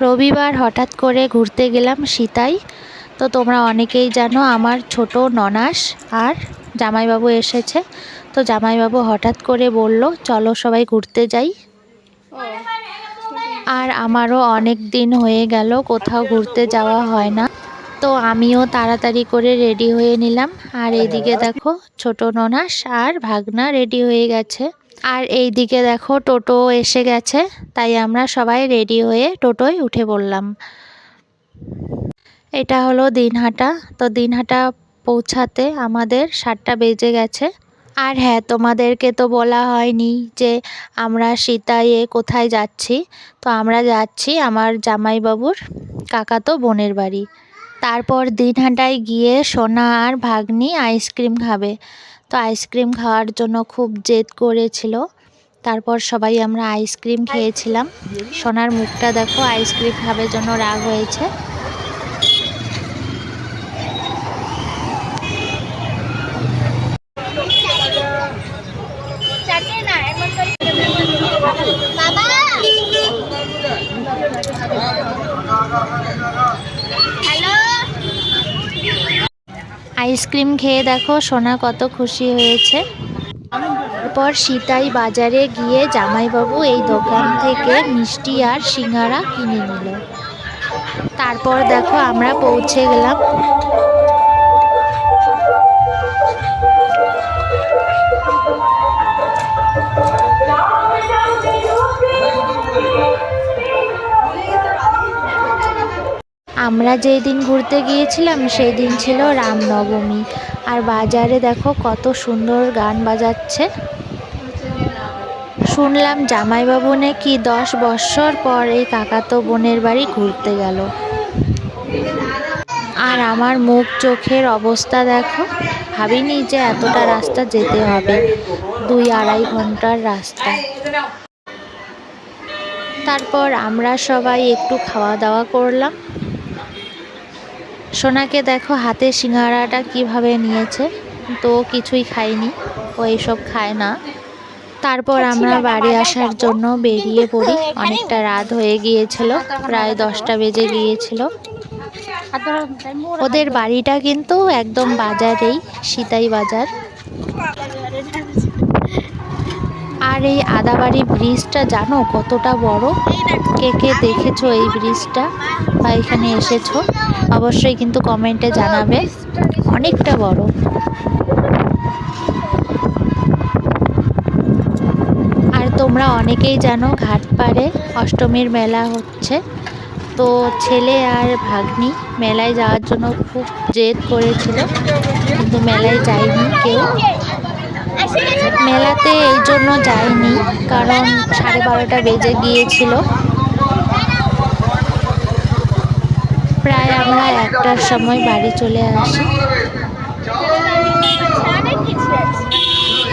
রবিবার হঠাৎ করে ঘুরতে গেলাম সীতাই। তো তোমরা অনেকেই জানো আমার ছোট ননাস আর জামাইবাবু এসেছে। তো জামাইবাবু হঠাৎ করে বলল, চলো সবাই ঘুরতে যাই। আর আমারও অনেক দিন হয়ে গেল, কোথাও ঘুরতে যাওয়া হয় না। তো আমিও তাড়াতাড়ি করে রেডি হয়ে নিলাম। আর এদিকে দেখো, ছোট ননাস আর ভাগনা রেডি হয়ে গেছে। আর এই দিকে দেখো টোটো এসে গেছে, তাই আমরা সবাই রেডি হয়ে টোটোয় উঠে পড়লাম। এটা হলো দিনহাটা, তো দিনহাটা পৌঁছাতে আমাদের সাতটা বেজে গেছে। আর হ্যাঁ তোমাদেরকে তো বলা হয়নি যে আমরা সীতায়ে কোথায় যাচ্ছি, তো আমরা যাচ্ছি আমার জামাইবাবুর কাকাতো বোনের বাড়ি। তারপর দিনহাটায় গিয়ে সোনা আর ভাগ্নি আইসক্রিম খাবে। তো আইসক্রিম খাওয়ার জন্য খুব জেদ করেছিল। তারপর সবাই আমরা আইসক্রিম খেয়েছিলাম। সোনার মুখটা দেখো, আইসক্রিম খাবে জন্য রাগ হয়েছে। বাবা! আইসক্রিম খেয়ে দেখো, সোনা কত খুশি হয়েছে। তারপর সীতাই বাজারে গিয়ে জামাইবাবু এই দোকান থেকে মিষ্টি আর সিঙ্গারা কিনে নিল। তারপর দেখো আমরা পৌঁছে গেলাম। আমরা যেই দিন ঘুরতে গিয়েছিলাম সেই দিন ছিল রামনবমী। আর বাজারে দেখো কত সুন্দর গান বাজাচ্ছে। শুনলাম জামাইবাবু নাকি দশ বৎসর পর এই কাকাতো বোনের বাড়ি ঘুরতে গেল। আর আমার মুখ চোখের অবস্থা দেখো, ভাবিনি যে এতটা রাস্তা যেতে হবে, দুই আড়াই ঘণ্টার রাস্তা। তারপর আমরা সবাই একটু খাওয়া দাওয়া করলাম। সোনাকে দেখো হাতে সিঙ্গারাটা কীভাবে নিয়েছে। তো কিছুই খাইনি ও এইসব খায় না। তারপর আমরা বাড়ি আসার জন্য বেরিয়ে পড়ি। অনেকটা রাত হয়ে গিয়েছিল প্রায় দশটা বেজে গিয়েছিল। ওদের বাড়িটা কিন্তু একদম বাজারেই সীতাই বাজার। আর এই আদাবাড়ি ব্রিজটা জানো কতটা বড়? কে কে দেখেছ এই ব্রিজটা বা এখানে এসেছ? অবশ্যই কিন্তু কমেন্টে জানাবে। অনেকটা বড়। আর তোমরা অনেকেই জানো ঘাটপাড়ে অষ্টমীর মেলা হচ্ছে। তো ছেলে আর ভাগ্নি মেলায় যাওয়ার জন্য খুব জেদ করেছিল। কিন্তু মেলায় যায়নি কেউ। মেলাতে এই জন্য যাইনি, কারণ সাড়ে বারোটা বেজে গিয়েছিল। প্রায় আমরা একটার সময় বাড়ি চলে আসি।